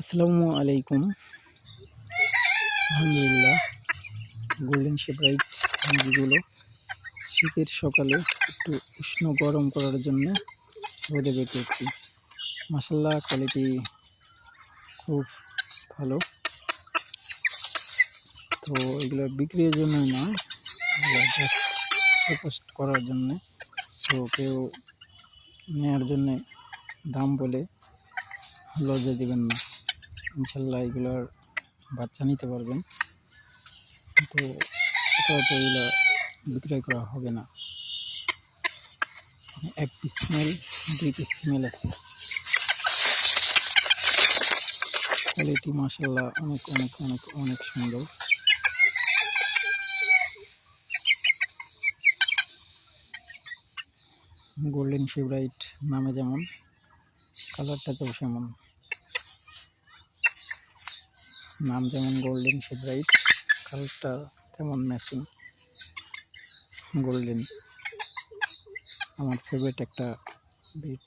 আসসালামু আলাইকুম। আলহামদুলিল্লাহ গোল্ডেন শেপরাইট মুরগিগুলো শীতের সকালে একটু উষ্ণ গরম করার জন্য রোদে বেঁচেছি মাসাল্লাহ কোয়ালিটি খুব ভালো। তো এগুলো বিক্রির জন্য না পোস্ট করার জন্যে। সো কেউ নেওয়ার জন্যে দাম বলে লজ্জা দেবেন না। ইনশাল্লাহ এগুলোর বাচ্চা নিতে পারবেন। তো এগুলো বিক্রয় করা হবে না। এক পিস মেল দুই পিস ফিমেল আছে। কোয়ালিটি মাসাল্লাহ অনেক অনেক অনেক অনেক সুন্দর। গোল্ডেন ফেভারাইট নামে যেমন কালারটাতেও সেমন। নাম যেমন গোল্ডেন ফেভারাইট কালারটা তেমন ম্যাচিং গোল্ডেন আমার ফেভারিট একটা বিট